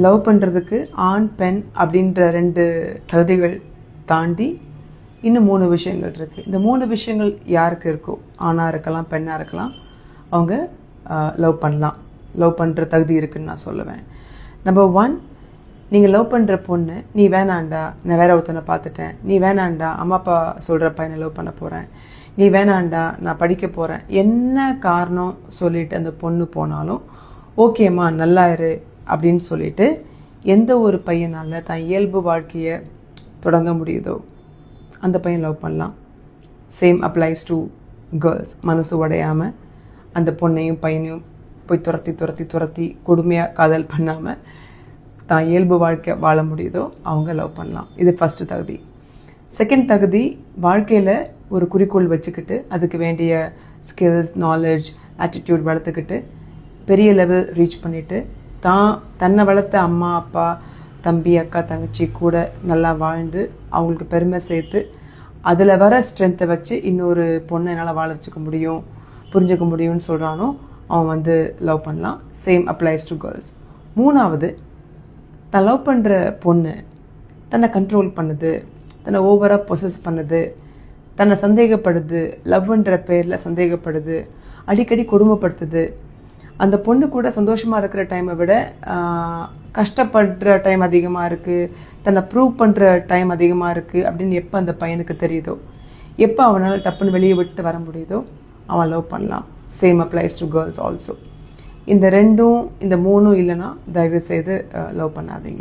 Love பண்ணுறதுக்கு ஆண் பெண் அப்படின்ற ரெண்டு தகுதிகள் தாண்டி இன்னும் மூணு விஷயங்கள் இருக்குது இந்த மூணு விஷயங்கள் யாருக்கு இருக்கோ ஆணாக இருக்கலாம் பெண்ணாக இருக்கலாம் அவங்க லவ் பண்ணலாம். லவ் பண்ணுற தகுதி இருக்குன்னு நான் சொல்லுவேன். நம்பர் ஒன் நீங்கள் லவ் பண்ணுற பொண்ணு நீ வேணாண்டா நான் வேற ஒருத்தனை பார்த்துட்டேன். நீ வேணாண்டா அம்மா அப்பா சொல்கிற பையனை லவ் பண்ண போகிறேன் நீ வேணாண்டா நான் படிக்க போகிறேன் என்ன காரணம் சொல்லிட்டு அந்த பொண்ணு போனாலும் ஓகேம்மா நல்லா இரு அப்படின்னு சொல்லிட்டு எந்த ஒரு பையனால் தான் இயல்பு வாழ்க்கையை தொடங்க முடியுதோ அந்த பையன் லவ் பண்ணலாம். சேம் அப்ளைஸ் டு கேர்ள்ஸ் மனசு உடையாமல் அந்த பொண்ணையும் பையனையும் போய் துரத்தி துரத்தி துரத்தி கொடுமையாக காதல் பண்ணாமல் தான் இயல்பு வாழ்க்கை வாழ முடியுதோ அவங்க லவ் பண்ணலாம். இது ஃபஸ்ட்டு தகுதி. செகண்ட் தகுதி வாழ்க்கையில் ஒரு குறிக்கோள் வச்சுக்கிட்டு அதுக்கு வேண்டிய ஸ்கில்ஸ் நாலேஜ் ஆட்டிடியூட் வளர்த்துக்கிட்டு பெரிய லெவல் ரீச் பண்ணிவிட்டு தான் தன்னை வளர்த்த அம்மா அப்பா தம்பி அக்கா தங்கச்சி கூட நல்லா வாழ்ந்து அவங்களுக்கு பெருமை சேர்த்து அதில் வர ஸ்ட்ரென்த்தை வச்சு இன்னொரு பொண்ணை என்னால் வாழ வச்சுக்க முடியும் புரிஞ்சுக்க முடியும்னு சொல்கிறானோ அவன் வந்து லவ் பண்ணலாம். சேம் அப்ளைஸ் டு கேர்ள்ஸ் மூணாவது தான் லவ் பண்ணுற பொண்ணு தன்னை கண்ட்ரோல் பண்ணுது தன்னை ஓவராக பொசஸ் பண்ணுது தன்னை சந்தேகப்படுது லவ்ன்ற பேரில் சந்தேகப்படுது அடிக்கடி கொடுமைப்படுத்துது அந்த பொண்ணு கூட சந்தோஷமாக இருக்கிற டைமை விட கஷ்டப்படுற டைம் அதிகமாக இருக்குது தன்னை ப்ரூவ் பண்ணுற டைம் அதிகமாக இருக்குது அப்படின்னு எப்போ அந்த பையனுக்கு தெரியுதோ எப்போ அவனால் டப்புன்னு வெளியே விட்டு வர முடியுதோ அவன் லவ் பண்ணலாம். Same applies to girls also இந்த ரெண்டும் இந்த மூணும் இல்லைன்னா தயவு செய்து லவ் பண்ணாதீங்க.